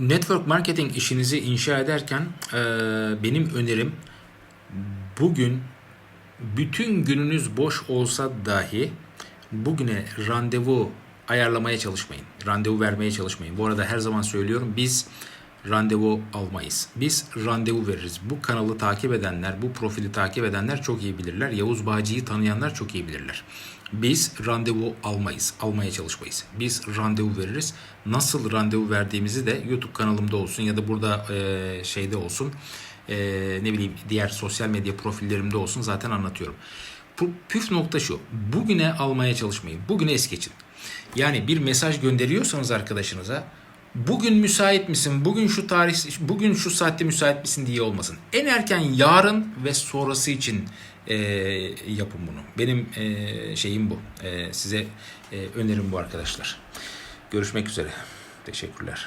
Network marketing işinizi inşa ederken e, benim önerim bugün bütün gününüz boş olsa dahi bugüne randevu ayarlamaya çalışmayın. Randevu vermeye çalışmayın. Bu arada her zaman söylüyorum biz randevu almayız. Biz randevu veririz. Bu kanalı takip edenler, bu profili takip edenler çok iyi bilirler. Yavuz Bağcı'yı tanıyanlar çok iyi bilirler. Biz randevu almayız, almaya çalışmayız. Biz randevu veririz. Nasıl randevu verdiğimizi de YouTube kanalımda olsun ya da burada e, şeyde olsun, e, ne bileyim diğer sosyal medya profillerimde olsun zaten anlatıyorum. Püf nokta şu. Bugüne almaya çalışmayın. Bugüne es geçin. Yani bir mesaj gönderiyorsanız arkadaşınıza bugün müsait misin? Bugün şu tarih bugün şu saatte müsait misin diye olmasın. En erken yarın ve sonrası için e, yapın bunu. Benim e, şeyim bu. E, size e, önerim bu arkadaşlar. Görüşmek üzere. Teşekkürler.